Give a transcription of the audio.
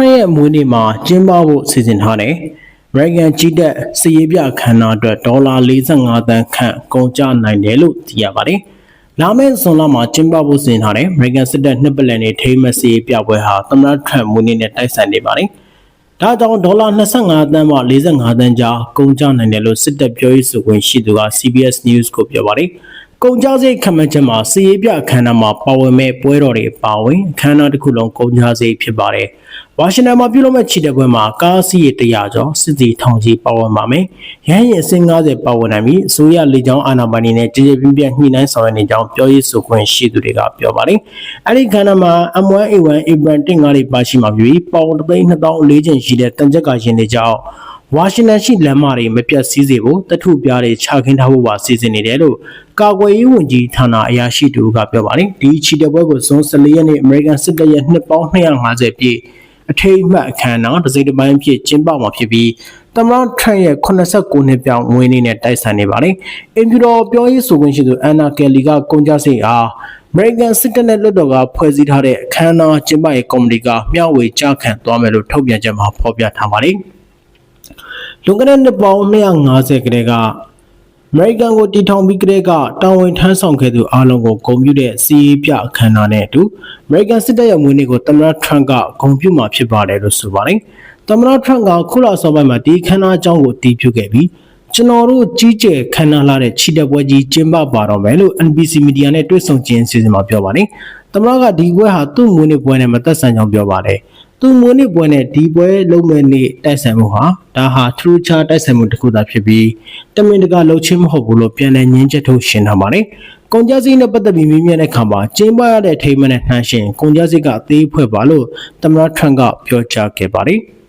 Trump ရဲ့မွေးနေ့မှာကျင်းပဖို့စီစဉ်ထားတယ်။ American ကြီးတက်စည်ရေးပြအခမ်းအနားအတွက်ဒေါ်လာ45သန်းခန့်ကုန်ကျနိုင်တယ်လို့သိရပါတယ်။လာမယ့်ဇွန်လမှာကျင်းပဖို့စီစဉ်ထားတဲ့ American စစ်တပ်နှစ်ပတ်လည်နေ့ထိမ်းမစည်ရေးပြပွဲဟာသမ္မတ Trump မွေးနေ့နဲ့တိုက်ဆိုင်နေပါတယ်။ဒါကြောင့်ဒေါ်လာ25သန်းမှ45သန်းကြားကုန်ကျနိုင်တယ်လို့စစ်တပ်ပြောရေးဆိုခွင့်ရှိသူက CBS News ကိုပြောပါတယ်။ ကုန်ကြစရိတ်ခန့်မှန်းချက်မှာစီရေးပြအခမ်းအနားမှာပါဝင်မဲ့ပွဲတော်တွေပါဝင်အခမ်းအနားတစ်ခုလုံးကုန်ကြစရိတ်ဖြစ်ပါတယ်။ဝါရှင်တန်မှာပြုလုပ်မဲ့ခြေတက်ပွဲမှာကားစီးရ100ကျော်စစ်သည်ထောင်ကြီးပါဝင်ပါမယ်။ရဟန်းရင်အစင်း90ပါဝင်နိုင်ပြီးအစိုးရလေကြောင်းအာဏာပိုင်တွေနဲ့ကြေကြေပြင်းပြညှိနှိုင်းဆောင်ရွက်နေကြောင်းပြောရေးဆိုခွင့်ရှိသူတွေကပြောပါတယ်။အဲဒီခန္ဓာမှာ M1A1 Abrams တင်ကားတွေပါရှိမှာပြီးပေါင်3,200လေးကျင်ရှိတဲ့တန်ကြပ်ကာရှင်တွေကြောင့် ဝါရှင်တန်ရှိလမ်းမတွေမပြတ်စည်းစေဖို့တထုပြားတွေချခင်းထားဖို့ပါစီစဉ်နေတယ်လို့ကာကွယ်ရေးဝန်ကြီးဌာနအရာရှိတူကပြောပါတယ်ဒီချီတပွဲကိုဇွန်14ရက်နေ့အမေရိကန်စစ်တပ်ရဲ့နှစ်ပေါင်း250ပြည့်အထိမ်းအမှတ်အခမ်းအနားတစ်စိတ်တစ်ပိုင်းဖြစ်ကျင်းပမှာဖြစ်ပြီးသမ္မတထရန့်ရဲ့89နှစ်ပြောင်းငွေနေ့နဲ့တိုက်ဆိုင်နေပါတယ်။အင်ဖြူတော်ပြောရေးဆိုခွင့်ရှိသူအန်နာကယ်လီကကုန်ကြစိတ်အားအမေရိကန်စစ်တပ်နဲ့လွှတ်တော်ကဖွဲ့စည်းထားတဲ့အခမ်းအနားကျင်းပရေးကော်မတီကမျှဝေကြားခံသွားမယ်လို့ထုတ်ပြန်ချက်မှာဖော်ပြထားပါတယ်။ လွန်ခဲ့တဲ့နှစ်ပေါင်း250ကတည်းကအမေရိကန်ကိုတည်ထောင်ပြီးကတည်းကတာဝန်ထမ်းဆောင်ခဲ့သူအားလုံးကိုဂုဏ်ပြုတဲ့စီးရီးပြအခမ်းအနားနဲ့အတူအမေရိကန်စစ်တပ်ရဲ့မွေးနေ့ကိုသမ္မတထရန့်ကဂုဏ်ပြုမှာဖြစ်ပါတယ်လို့ဆိုပါတယ်။သမ္မတထရန့်ကခုလအစောပိုင်းမှာဒီခမ်းနားအကြောင်းကိုတည်ပြုခဲ့ပြီးကျွန်တော်တို့ကြီးကျယ်ခမ်းနားလာတဲ့ချီတက်ပွဲကြီးကျင်းပပါတော့မယ်လို့ NBC မီဒီယာနဲ့တွေ့ဆုံခြင်းစီစဉ်မှာပြောပါတယ်။သမ္မတကဒီပွဲဟာသူ့မွေးနေ့ပွဲနဲ့မသက်ဆိုင်ကြောင်းပြောပါတယ်။ သူမွေးနေ့ပွဲနဲ့ဒီပွဲလုံးမဲ့နေ့တိုက်ဆိုင်မှုဟာဒါဟာ true ချတိုက်ဆိုင်မှုတစ်ခုသာဖြစ်ပြီးတမင်တကာလှုပ်ချင်းမဟုတ်ဘူးလို့ပြန်လည်ညင်းချက်ထုတ်ရှင်းထားပါတယ်။ကုန်ကြစည်နဲ့ပတ်သက်ပြီးမြင်မြင်တဲ့ခါမှာကျင်းပရတဲ့ထိမ်းမနဲ့နှမ်းရှင်ကုန်ကြစည်ကအသေးဖွဲ့ပါလို့သမ္မတထရန့်ကပြောကြားခဲ့ပါတယ်။